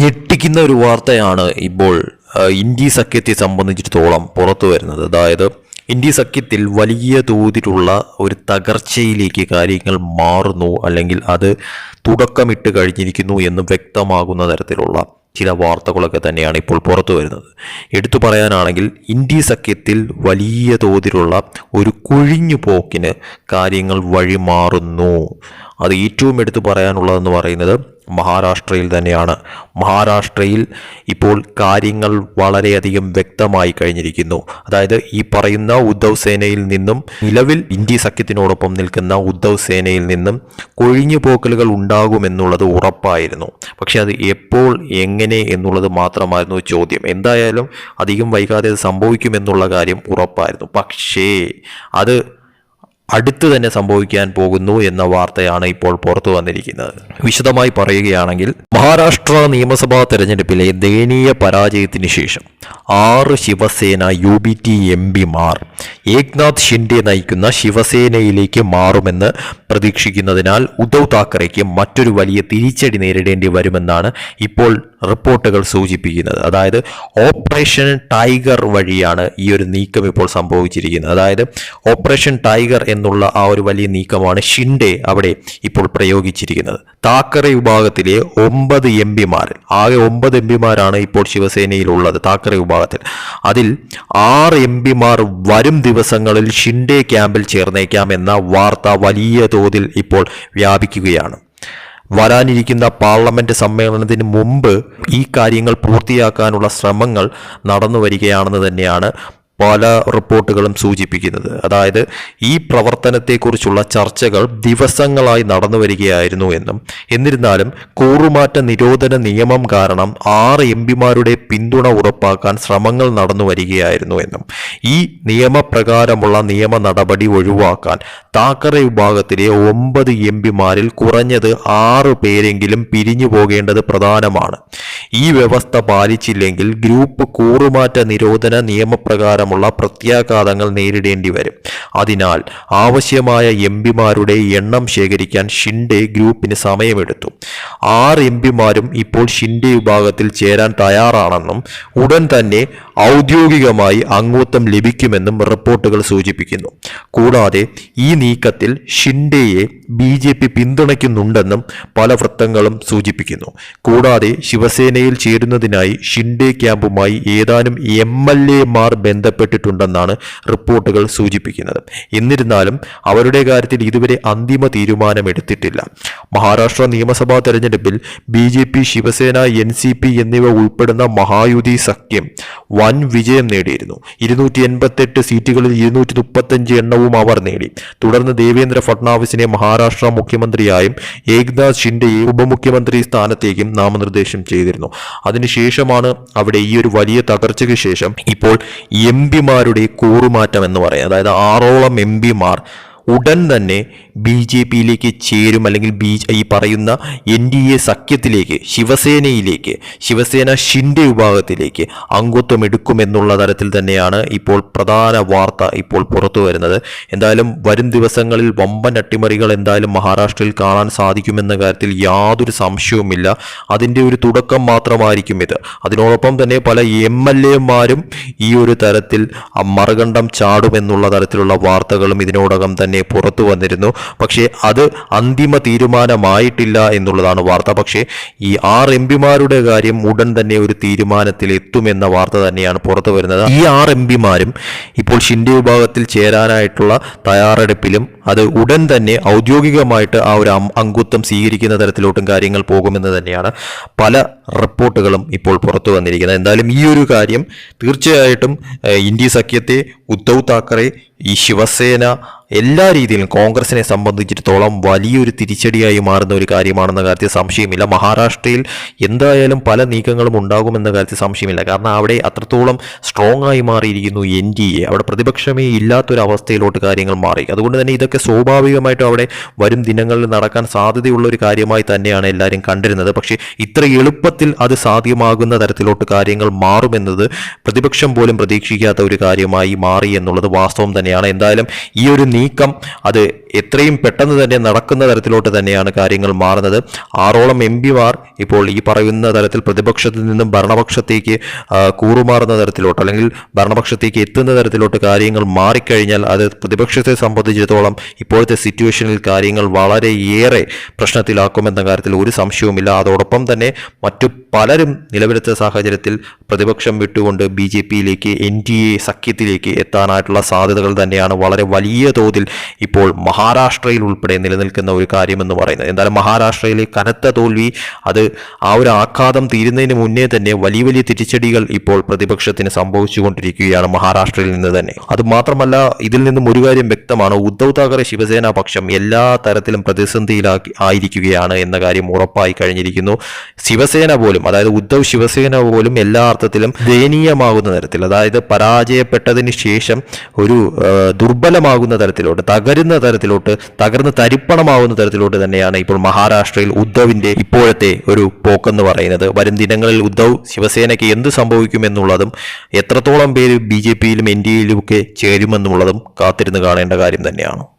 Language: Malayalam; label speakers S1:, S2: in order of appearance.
S1: ഞെട്ടിക്കുന്ന ഒരു വാർത്തയാണ് ഇപ്പോൾ ഇന്ത്യ സഖ്യത്തെ സംബന്ധിച്ചിടത്തോളം പുറത്തു വരുന്നത്. അതായത് ഇന്ത്യ സഖ്യത്തിൽ വലിയ തോതിലുള്ള ഒരു തകർച്ചയിലേക്ക് കാര്യങ്ങൾ മാറുന്നു അല്ലെങ്കിൽ അത് തുടക്കമിട്ട് കഴിഞ്ഞിരിക്കുന്നു എന്ന് വ്യക്തമാകുന്ന തരത്തിലുള്ള ചില വാർത്തകളൊക്കെ തന്നെയാണ് ഇപ്പോൾ പുറത്തു വരുന്നത്. എടുത്തു പറയാനാണെങ്കിൽ ഇന്ത്യ സഖ്യത്തിൽ വലിയ തോതിലുള്ള ഒരു കുഴിഞ്ഞു പോക്കിന് കാര്യങ്ങൾ വഴിമാറുന്നു. അത് ഏറ്റവും എടുത്തു പറയാനുള്ളതെന്ന് പറയുന്നത് മഹാരാഷ്ട്രയിൽ തന്നെയാണ്. മഹാരാഷ്ട്രയിൽ ഇപ്പോൾ കാര്യങ്ങൾ വളരെയധികം വ്യക്തമായി കഴിഞ്ഞിരിക്കുന്നു. അതായത് ഈ പറയുന്ന ഉദ്ധവ് സേനയിൽ നിന്നും നിലവിൽ ഇന്ത്യ സഖ്യത്തിനോടൊപ്പം നിൽക്കുന്ന ഉദ്ധവ് സേനയിൽ നിന്നും കൊഴിഞ്ഞു പോക്കലുകൾ ഉണ്ടാകുമെന്നുള്ളത് ഉറപ്പായിരുന്നു. പക്ഷെ അത് എപ്പോൾ എങ്ങനെ എന്നുള്ളത് മാത്രമായിരുന്നു ചോദ്യം. എന്തായാലും അധികം വൈകാതെ അത് സംഭവിക്കുമെന്നുള്ള കാര്യം ഉറപ്പായിരുന്നു. പക്ഷേ അത് അടുത്ത് തന്നെ സംഭവിക്കാൻ പോകുന്നു എന്ന വാർത്തയാണ് ഇപ്പോൾ പുറത്തു വന്നിരിക്കുന്നത്. വിശദമായി പറയുകയാണെങ്കിൽ മഹാരാഷ്ട്ര നിയമസഭാ തെരഞ്ഞെടുപ്പിലെ ദയനീയ പരാജയത്തിന് ശേഷം ആറ് Shiv Sena U B T M പിമാർ ഏക്നാഥ് ഷിൻഡെ നയിക്കുന്ന ശിവസേനയിലേക്ക് മാറുമെന്ന് പ്രതീക്ഷിക്കുന്നതിനാൽ ഉദ്ധവ് താക്കറെക്ക് മറ്റൊരു വലിയ തിരിച്ചടി നേരിടേണ്ടി വരുമെന്നാണ് ഇപ്പോൾ റിപ്പോർട്ടുകൾ സൂചിപ്പിക്കുന്നത്. അതായത് ഓപ്പറേഷൻ ടൈഗർ വഴിയാണ് ഈ ഒരു നീക്കം ഇപ്പോൾ സംഭവിച്ചിരിക്കുന്നത്. അതായത് ഓപ്പറേഷൻ ടൈഗർ എന്നുള്ള ആ ഒരു വലിയ നീക്കമാണ് ഷിൻഡെ അവിടെ ഇപ്പോൾ പ്രയോഗിച്ചിരിക്കുന്നത്. താക്കറെ വിഭാഗത്തിലെ ഒമ്പത് എം പിമാരിൽ ആകെ ഒമ്പത് എം പിമാരാണ് ഇപ്പോൾ ശിവസേനയിലുള്ളത് താക്കറെ വിഭാഗത്തിൽ. അതിൽ ആറ് എം പിമാർ വരും ദിവസങ്ങളിൽ ഷിൻഡെ ക്യാമ്പിൽ ചേർന്നേക്കാം എന്ന വാർത്ത വലിയ തോതിൽ ഇപ്പോൾ വ്യാപിക്കുകയാണ്. വരാനിരിക്കുന്ന പാർലമെന്റ് സമ്മേളനത്തിന് മുമ്പ് ഈ കാര്യങ്ങൾ പൂർത്തിയാക്കാനുള്ള ശ്രമങ്ങൾ നടന്നു വരികയാണെന്ന് തന്നെയാണ് പല റിപ്പോർട്ടുകളും സൂചിപ്പിക്കുന്നത്. അതായത് ഈ പ്രവർത്തനത്തെക്കുറിച്ചുള്ള ചർച്ചകൾ ദിവസങ്ങളായി നടന്നു വരികയായിരുന്നു എന്നും എന്നിരുന്നാലും കൂറുമാറ്റ നിരോധന നിയമം കാരണം ആറ് എം പിമാരുടെ പിന്തുണ ഉറപ്പാക്കാൻ ശ്രമങ്ങൾ നടന്നു വരികയായിരുന്നു എന്നും ഈ നിയമപ്രകാരമുള്ള നിയമ നടപടി ഒഴിവാക്കാൻ താക്കറെ വിഭാഗത്തിലെ ഒമ്പത് എം പിമാരിൽ കുറഞ്ഞത് ആറ് പേരെങ്കിലും പിരിഞ്ഞു പോകേണ്ടത് പ്രധാനമാണ്. ഈ വ്യവസ്ഥ പാലിച്ചില്ലെങ്കിൽ ഗ്രൂപ്പ് കൂറുമാറ്റ നിരോധന നിയമപ്രകാരമുള്ള പ്രത്യാഘാതങ്ങൾ നേരിടേണ്ടി വരും. അതിനാൽ ആവശ്യമായ എം പിമാരുടെ എണ്ണം ശേഖരിക്കാൻ ഷിൻഡെ ഗ്രൂപ്പിന് സമയമെടുത്തു. ആറ് എം പിമാരും ഇപ്പോൾ ഷിൻഡെ വിഭാഗത്തിൽ ചേരാൻ തയ്യാറാണെന്നും ഉടൻ തന്നെ ഔദ്യോഗികമായി അംഗത്വം ലഭിക്കുമെന്നും റിപ്പോർട്ടുകൾ സൂചിപ്പിക്കുന്നു. കൂടാതെ ഈ നീക്കത്തിൽ ഷിൻഡെയെ ബി ജെ പി പിന്തുണയ്ക്കുന്നുണ്ടെന്നും പല വൃത്തങ്ങളും സൂചിപ്പിക്കുന്നു. കൂടാതെ ശിവസേനയിൽ ചേരുന്നതിനായി ഷിൻഡെ ക്യാമ്പുമായി ഏതാനും എം എൽ എമാർ ബന്ധപ്പെട്ടിട്ടുണ്ടെന്നാണ് റിപ്പോർട്ടുകൾ സൂചിപ്പിക്കുന്നത്. എന്നിരുന്നാലും അവരുടെ കാര്യത്തിൽ ഇതുവരെ അന്തിമ തീരുമാനമെടുത്തിട്ടില്ല. മഹാരാഷ്ട്ര നിയമസഭാ തെരഞ്ഞെടുപ്പിൽ B J P Shiv Sena N C P എന്നിവ ഉൾപ്പെടുന്ന മഹായുതി സഖ്യം വൻ വിജയം നേടിയിരുന്നു. ഇരുന്നൂറ്റി എൺപത്തെട്ട് സീറ്റുകളിൽ ഇരുന്നൂറ്റി മുപ്പത്തഞ്ച് എണ്ണവും അവർ നേടി. തുടർന്ന് ദേവേന്ദ്ര ഫട്നാവിസിനെ മഹാരാഷ്ട്ര മുഖ്യമന്ത്രിയായും ഏക്നാഥ് ഷിൻഡെയെ ഉപമുഖ്യമന്ത്രി സ്ഥാനത്തേക്കും നാമനിർദ്ദേശം ചെയ്തിരുന്നു. അതിനുശേഷമാണ് അവിടെ ഈ ഒരു വലിയ തകർച്ചയ്ക്ക് ശേഷം ഇപ്പോൾ എം പിമാരുടെ കൂറുമാറ്റം എന്ന് പറയാം അതായത് ആറോളം എം പിമാർ ഉടൻ തന്നെ ബി ജെ പിയിലേക്ക് ചേരും അല്ലെങ്കിൽ ബി ഈ പറയുന്ന എൻ ഡി എ സഖ്യത്തിലേക്ക് ശിവസേനയിലേക്ക് ശിവസേന ഷിൻഡെ വിഭാഗത്തിലേക്ക് അംഗത്വം എടുക്കുമെന്നുള്ള തരത്തിൽ തന്നെയാണ് ഇപ്പോൾ പ്രധാന വാർത്ത ഇപ്പോൾ പുറത്തു വരുന്നത്. എന്തായാലും വരും ദിവസങ്ങളിൽ വമ്പൻ അട്ടിമറികൾ എന്തായാലും മഹാരാഷ്ട്രയിൽ കാണാൻ സാധിക്കുമെന്ന കാര്യത്തിൽ യാതൊരു സംശയവുമില്ല. അതിന്റെ ഒരു തുടക്കം മാത്രമായിരിക്കും ഇത്. അതിനോടൊപ്പം തന്നെ പല എം എൽ എമാരും ഈ ഒരു തരത്തിൽ മറുകണ്ഠം ചാടുമെന്നുള്ള തരത്തിലുള്ള വാർത്തകളും ഇതിനോടകം തന്നെ പുറത്തു വന്നിരുന്നു. പക്ഷേ അത് അന്തിമ തീരുമാനമായിട്ടില്ല എന്നുള്ളതാണ് വാർത്ത. പക്ഷേ ഈ ആറ് എം പിമാരുടെ കാര്യം ഉടൻ തന്നെ ഒരു തീരുമാനത്തിൽ എത്തുമെന്ന വാർത്ത തന്നെയാണ് പുറത്തു വരുന്നത്. ഈ ആറ് എം പിമാരും ഇപ്പോൾ ഷിൻഡെ വിഭാഗത്തിൽ ചേരാനായിട്ടുള്ള തയ്യാറെടുപ്പിലും അത് ഉടൻ തന്നെ ഔദ്യോഗികമായിട്ട് ആ ഒരു അംഗത്വം സ്വീകരിക്കുന്ന തരത്തിലോട്ടും കാര്യങ്ങൾ പോകുമെന്ന് തന്നെയാണ് പല റിപ്പോർട്ടുകളും ഇപ്പോൾ പുറത്തു വന്നിരിക്കുന്നത്. എന്തായാലും ഈ ഒരു കാര്യം തീർച്ചയായിട്ടും ഇന്ത്യ സഖ്യത്തെ ഉദ്ധവ് താക്കറെ ഈ ശിവസേന എല്ലാ രീതിയിലും കോൺഗ്രസിനെ സംബന്ധിച്ചിടത്തോളം വലിയൊരു തിരിച്ചടിയായി മാറുന്ന ഒരു കാര്യമാണെന്ന കാര്യത്തിൽ സംശയമില്ല. മഹാരാഷ്ട്രയിൽ എന്തായാലും പല നീക്കങ്ങളും ഉണ്ടാകുമെന്ന കാര്യത്തിൽ സംശയമില്ല. കാരണം അവിടെ അത്രത്തോളം സ്ട്രോങ് ആയി മാറിയിരിക്കുന്നു എൻ ഡി എ. അവിടെ പ്രതിപക്ഷമേ ഇല്ലാത്തൊരവസ്ഥയിലോട്ട് കാര്യങ്ങൾ മാറി. അതുകൊണ്ട് തന്നെ ഇതൊക്കെ സ്വാഭാവികമായിട്ടും അവിടെ വരും ദിനങ്ങളിൽ നടക്കാൻ സാധ്യതയുള്ള ഒരു കാര്യമായി തന്നെയാണ് എല്ലാവരും കണ്ടിരുന്നത്. പക്ഷേ ഇത്ര എളുപ്പത്തിൽ അത് സാധ്യമാകുന്ന തരത്തിലോട്ട് കാര്യങ്ങൾ മാറുമെന്നത് പ്രതിപക്ഷം പോലും പ്രതീക്ഷിക്കാത്ത ഒരു കാര്യമായി മാറി എന്നുള്ളത് വാസ്തവം തന്നെയാണ്. എന്തായാലും ഈ ഒരു നീക്കം അത് എത്രയും പെട്ടെന്ന് തന്നെ നടക്കുന്ന തരത്തിലോട്ട് തന്നെയാണ് കാര്യങ്ങൾ മാറുന്നത്. ആറോളം എം പിമാർ ഇപ്പോൾ ഈ പറയുന്ന തരത്തിൽ പ്രതിപക്ഷത്തിൽ നിന്നും ഭരണപക്ഷത്തേക്ക് കൂറുമാറുന്ന തരത്തിലോട്ട് അല്ലെങ്കിൽ ഭരണപക്ഷത്തേക്ക് എത്തുന്ന തരത്തിലോട്ട് കാര്യങ്ങൾ മാറിക്കഴിഞ്ഞാൽ അത് പ്രതിപക്ഷത്തെ സംബന്ധിച്ചിടത്തോളം ഇപ്പോഴത്തെ സിറ്റുവേഷനിൽ കാര്യങ്ങൾ വളരെയേറെ പ്രശ്നത്തിലാക്കുമെന്ന കാര്യത്തിൽ ഒരു സംശയവുമില്ല. അതോടൊപ്പം തന്നെ മറ്റു പലരും നിലവിലത്തെ സാഹചര്യത്തിൽ പ്രതിപക്ഷം വിട്ടുകൊണ്ട് ബി ജെ പിയിലേക്ക് എൻ ഡി എ സഖ്യത്തിലേക്ക് എത്താനായിട്ടുള്ള സാധ്യതകൾ തന്നെയാണ് വളരെ വലിയ തോതിൽ ഇപ്പോൾ മഹാരാഷ്ട്രയിൽ ഉൾപ്പെടെ നിലനിൽക്കുന്ന ഒരു കാര്യമെന്ന് പറയുന്നത്. എന്തായാലും മഹാരാഷ്ട്രയിലെ കനത്ത തോൽവി അത് ആ ഒരു ആഘാതം തീരുന്നതിന് മുന്നേ തന്നെ വലിയ വലിയ തിരിച്ചടികൾ ഇപ്പോൾ പ്രതിപക്ഷത്തിന് സംഭവിച്ചുകൊണ്ടിരിക്കുകയാണ് മഹാരാഷ്ട്രയിൽ നിന്ന് തന്നെ. അത് മാത്രമല്ല ഇതിൽ നിന്നും ഒരു കാര്യം വ്യക്തമാണ്. ഉദ്ധവ് താക്കറെ ശിവസേന പക്ഷം എല്ലാ തരത്തിലും പ്രതിസന്ധിയിലാക്കി ആയിരിക്കുകയാണ് എന്ന കാര്യം ഉറപ്പായി കഴിഞ്ഞിരിക്കുന്നു. ശിവസേന പോലും അതായത് ഉദ്ധവ് ശിവസേന പോലും എല്ലാ അർത്ഥത്തിലും ദയനീയമാകുന്ന തരത്തിൽ അതായത് പരാജയപ്പെട്ടതിന് ശേഷം ഒരു ദുർബലമാകുന്ന തരത്തിലോട്ട് തകരുന്ന തരത്തിലോട്ട് തകർന്ന് തരിപ്പണമാവുന്ന തരത്തിലോട്ട് തന്നെയാണ് ഇപ്പോൾ മഹാരാഷ്ട്രയിൽ ഉദ്ധവിന്റെ ഇപ്പോഴത്തെ ഒരു പോക്കെന്ന് പറയുന്നത്. വരും ദിനങ്ങളിൽ ഉദ്ധവ് ശിവസേനയ്ക്ക് എന്ത് സംഭവിക്കുമെന്നുള്ളതും എത്രത്തോളം പേര് ബി ജെ പിയിലും എൻ ഡി എയിലും ഒക്കെ ചേരുമെന്നുള്ളതും കാത്തിരുന്ന് കാണേണ്ട കാര്യം തന്നെയാണ്.